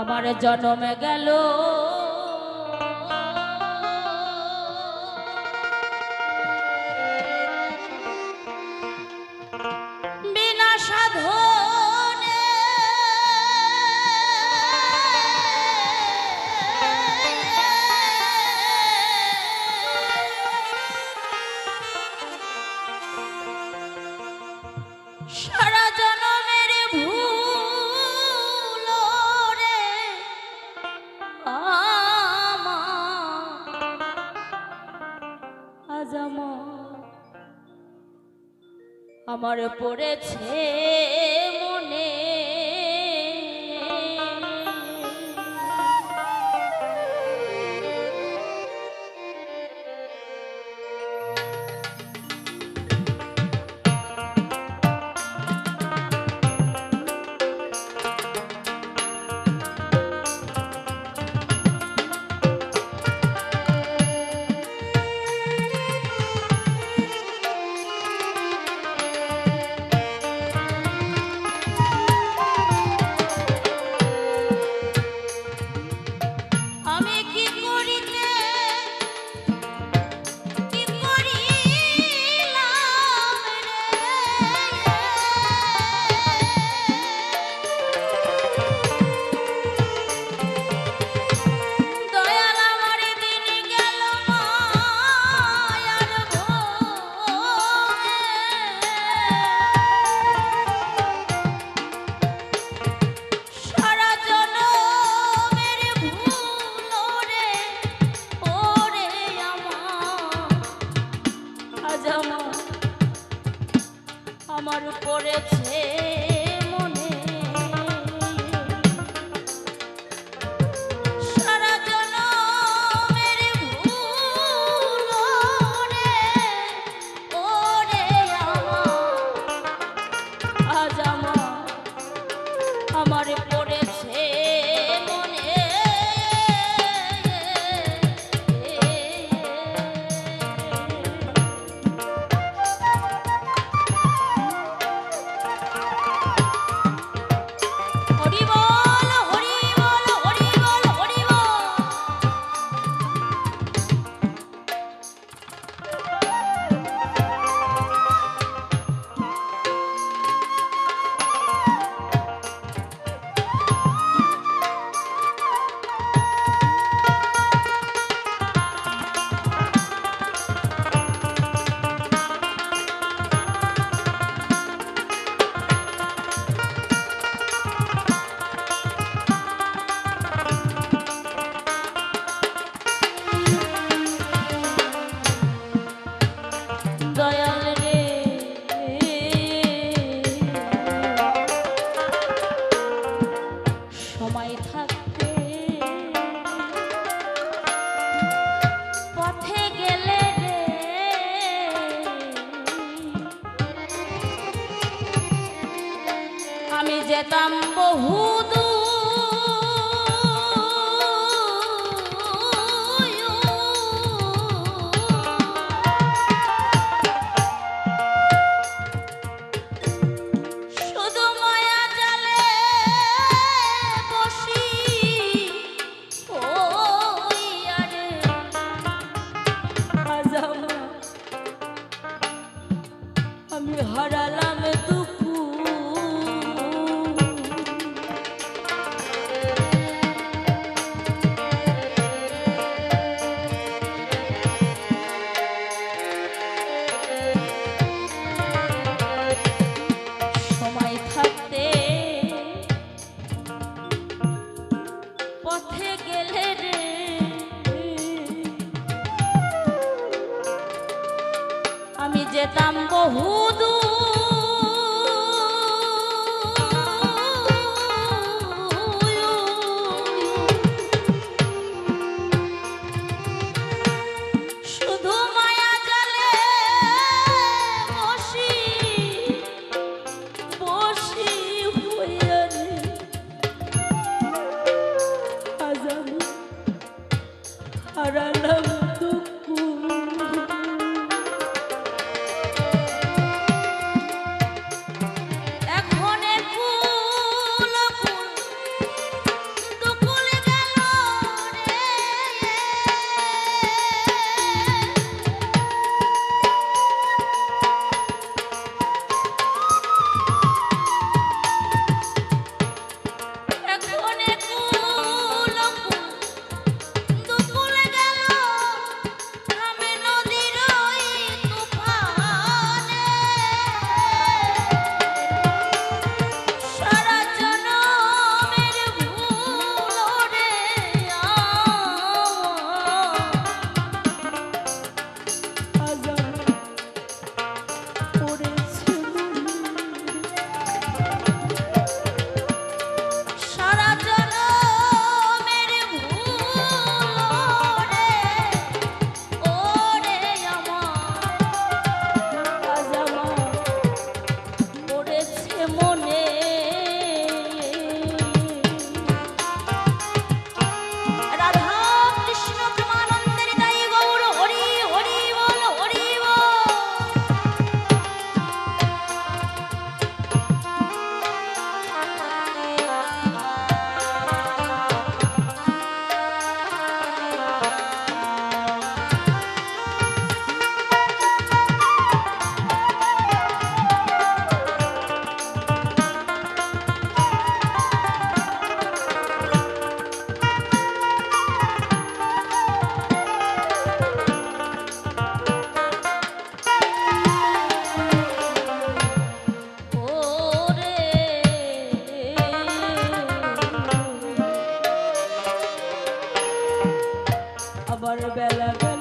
আমার জন্মে গেল। আমার পড়েছে। আমার পড়েছে। বহু যেতাম বহু দূর আবার বেলা বেলা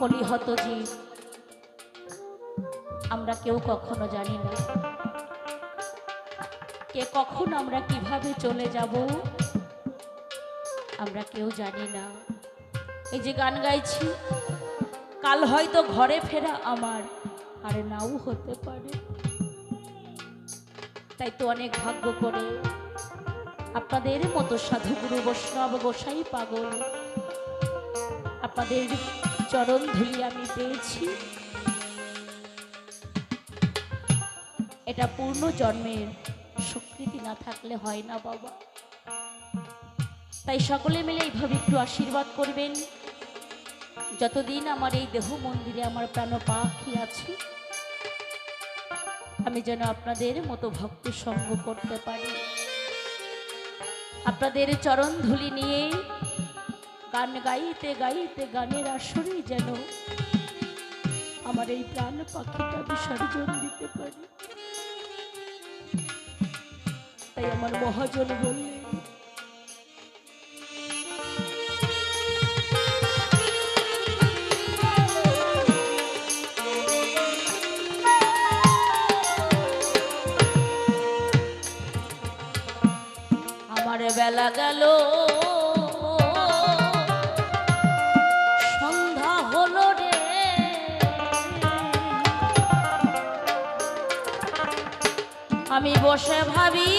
কলিহত জীব, আমরা কেউ কখনো জানি না। কে কখন আমরা কীভাবে চলে যাব, আমরা কেউ জানি না। এই যে গান গাইছি, কাল হয়তো ঘরে ফেরা আমার, আর নাও হতে পারে। তাই তো অনেক ভাগ্য করে। আপনাদের মতো সাধুগুরু বৈষ্ণব গোসাই পাগল। আপনাদের চরণ ধুলি আমি পেয়েছি। এটা পূর্ণ জন্মের স্বীকৃতি না থাকলে হয় না বাবা। তাই সকলে মিলে এইভাবে একটু আশীর্বাদ করবেন। যতদিন আমার এই দেহ মন্দিরে আমার প্রাণ পাখি আছে আমি যেন আপনাদের মতো ভক্ত সঙ্গ করতে পারি। আপনাদের চরণ ধুলি নিয়ে গান গাইতে গাইতে গানের আসরেই যেন আমার এই প্রাণ পাখিটা বিসর্জন দিতে পারি। তাই আমার মহাজন বললেন বেলা গেল। সন্ধ্যা হলো রে। আমি বসে ভাবি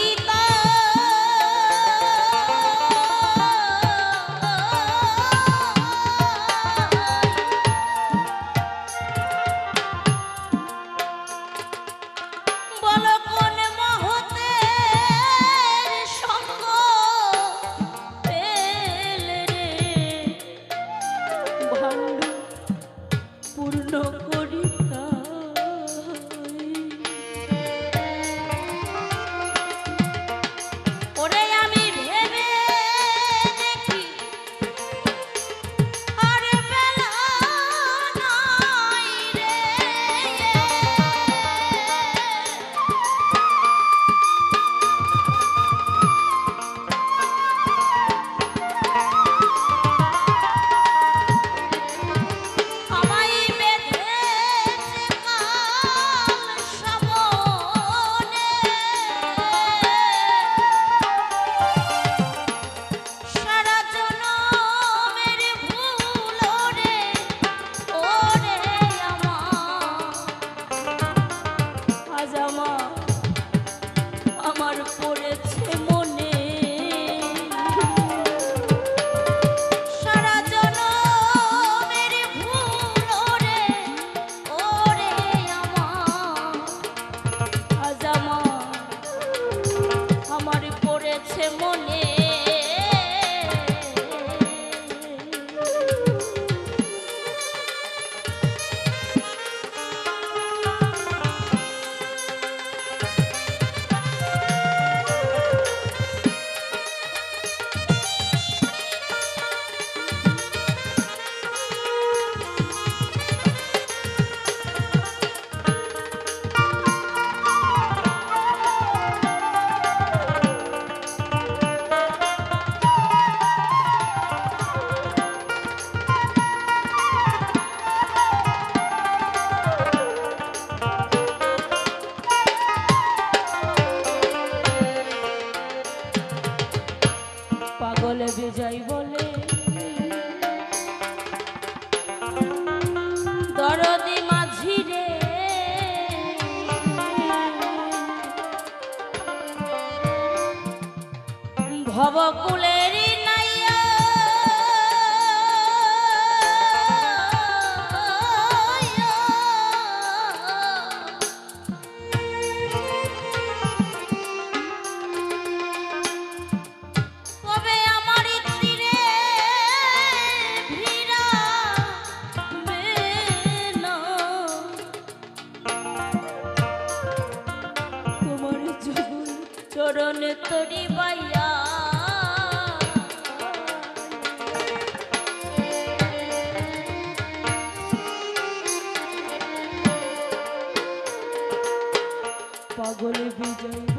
পাগল বিজয়।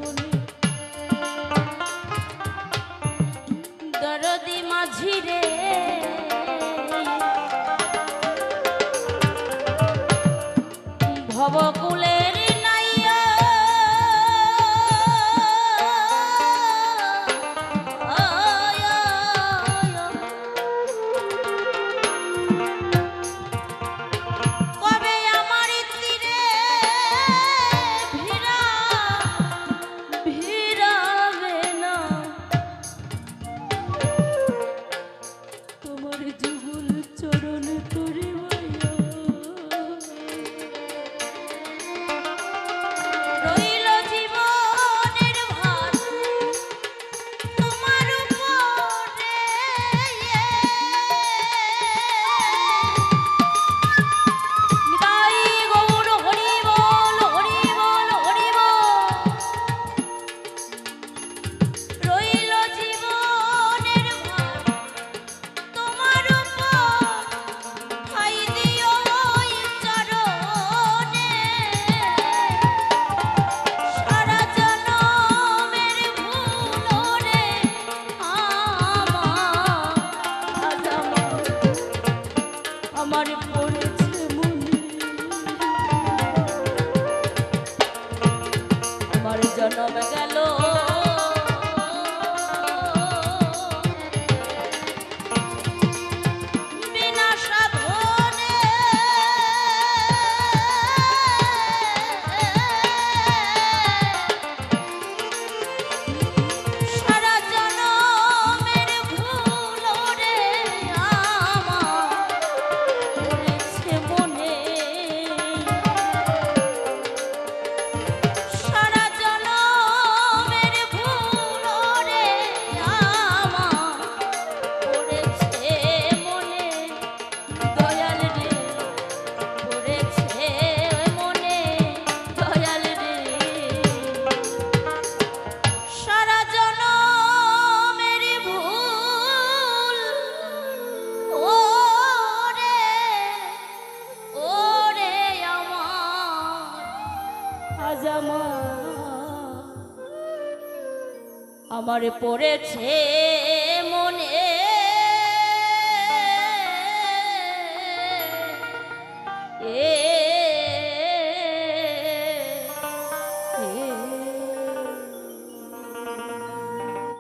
আজ আমার আমার পড়েছে।